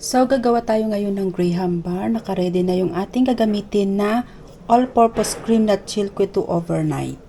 So, gagawa tayo ngayon ng Graham bar. Nakaredy na yung ating gagamitin na all-purpose cream na chill ko ito overnight.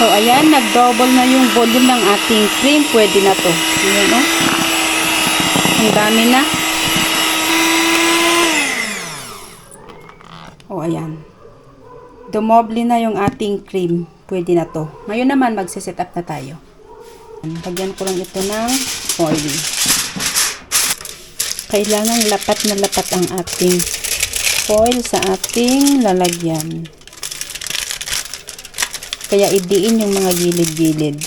So, ayan, nag-double na yung volume ng ating cream. Pwede na to. Ayan, oh. Ang dami na. Oh, ayan. Dumoble na yung ating cream. Pwede na to. Ngayon naman, magsiset up na tayo. Lagyan ko lang ito ng oil. Kailangan lapat na lapat ang ating foil sa ating lalagyan. Kaya idiin yung mga gilid-gilid.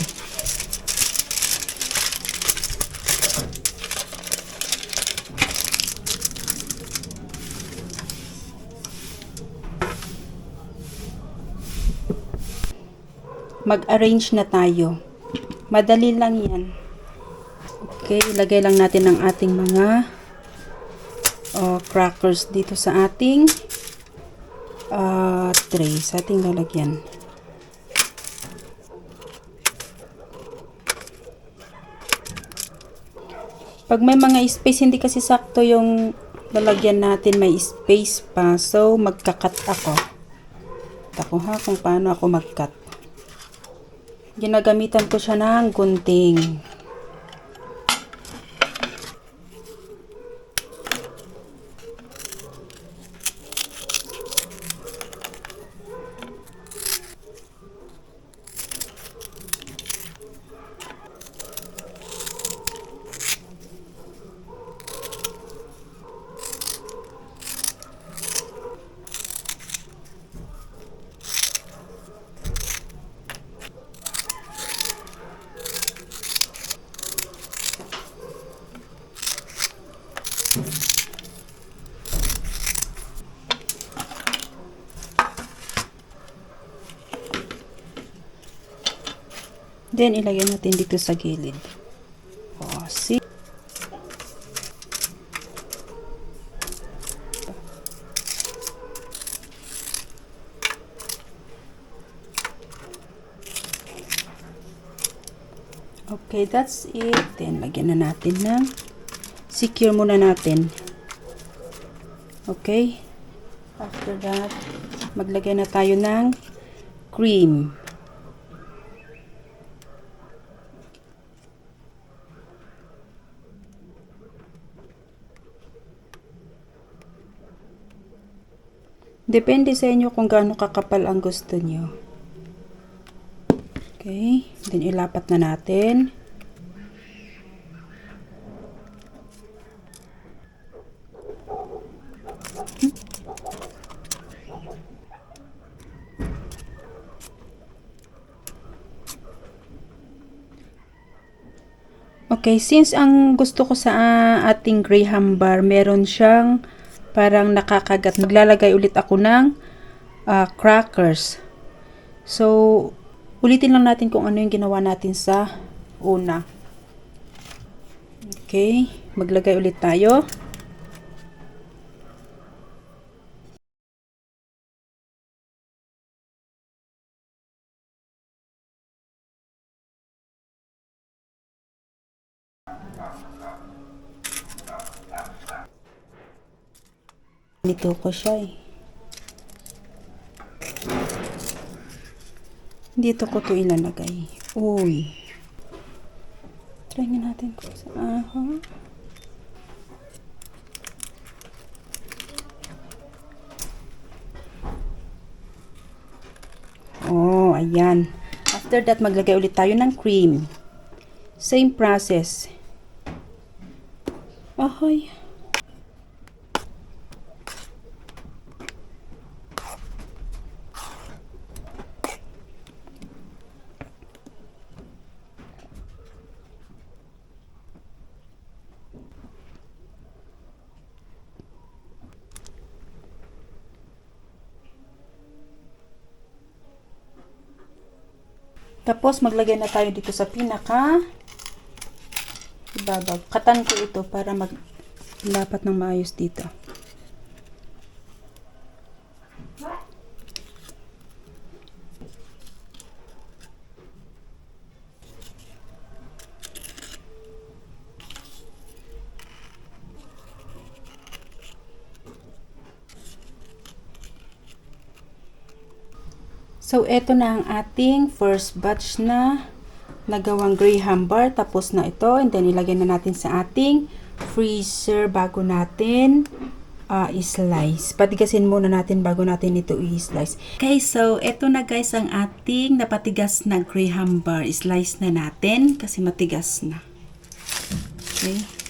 Mag-arrange na tayo. Madali lang yan. Okay, ilagay lang natin ang ating mga uh, crackers dito sa ating uh, tray, sa ating lalagyan. Pag may mga space, hindi kasi sakto yung lalagyan natin, may space pa. So, magkakat ako. Ako ha, kung paano ako magkat. Ginagamitan ko siya ng gunting. Then, ilagay natin dito sa gilid. O, see? Okay, that's it. Then, lagyan na natin ng secure muna natin. Okay? After that, maglagay na tayo ng cream. Depende sa inyo kung gaano kakapal ang gusto nyo. Okay. Then, ilapat na natin. Okay, since ang gusto ko sa ah, ating Graham bar, meron siyang parang nakakagat. Maglalagay ulit ako ng ah, crackers. So, ulitin lang natin kung ano yung ginawa natin sa una. Okay, maglagay ulit tayo. Dito ko siya eh. Dito ko to ilalagay. Uy. Try nga natin ko sa aha. Oh, ayan. After that, maglagay ulit tayo ng cream. Same process. Ahoy. Tapos, maglagay na tayo dito sa pinaka ibabaw. Katan ko ito para mag dapat ng maayos dito. So, eto na ang ating first batch na nagawang graham bar. Tapos na ito. And then, ilagay na natin sa ating freezer bago natin uh, i-slice. Patigasin muna natin bago natin ito i-slice. Okay, so, eto na guys ang ating napatigas na graham bar. I-slice na natin kasi matigas na. Okay.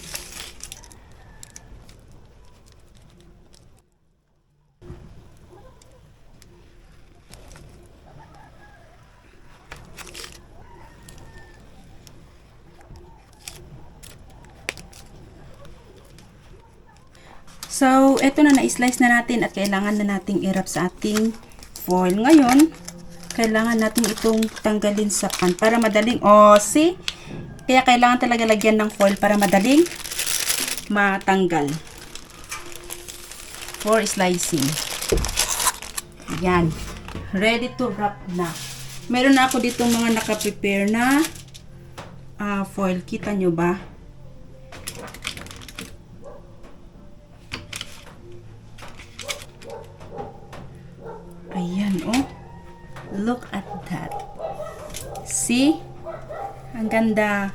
So, eto na na-slice na natin at kailangan na nating i-wrap sa ating foil. Ngayon, kailangan natin itong tanggalin sa pan para madaling, oh, see? Kaya kailangan talaga lagyan ng foil para madaling matanggal. For slicing. Yan. Ready to wrap na. Meron na ako dito mga nakaprepare na ah, foil. Kita nyo ba? Ayan, oh. Look at that. See? Ang ganda.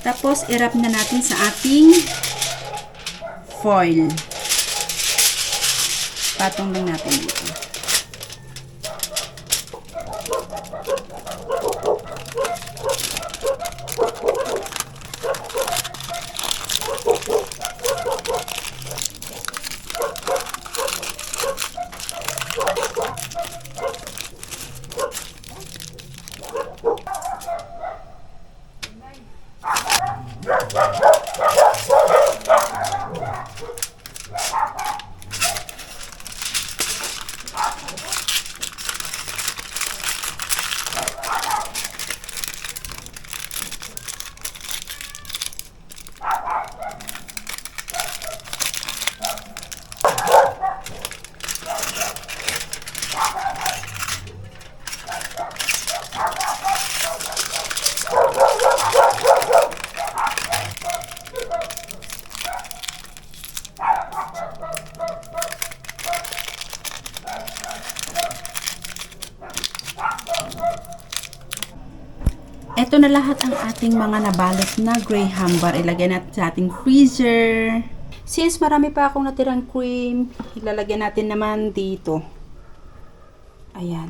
Tapos, irap na natin sa ating foil. Patong lang natin dito. Ito na lahat ang ating mga nabalot na graham bar. Ilagay natin sa ating freezer. Since marami pa akong natirang cream, ilalagay natin naman dito. Ayan.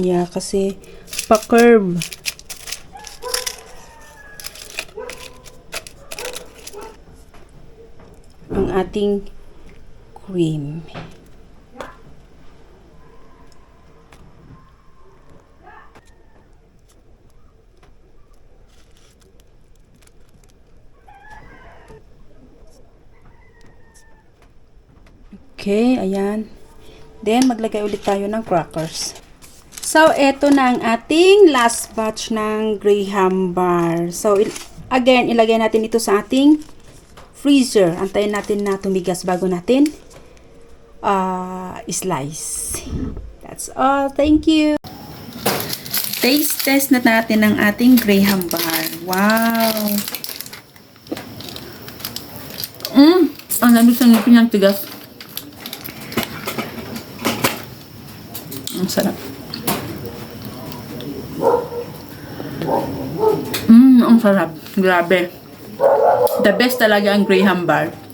Yeah, kasi pa-curve. ang ating cream. Okay, ayan. Then, maglagay ulit tayo ng crackers. So, eto na ang ating last batch ng Graham bar. So, il- again, ilagay natin ito sa ating freezer. Antayin natin na tumigas bago natin uh, slice. That's all. Thank you. Taste test na natin ang ating Graham bar. Wow! Mm, ang lamig sa ngipin ng tigas. Ang sarap. Mm, ang sarap. Grabe. The best talaga ang Graham bar.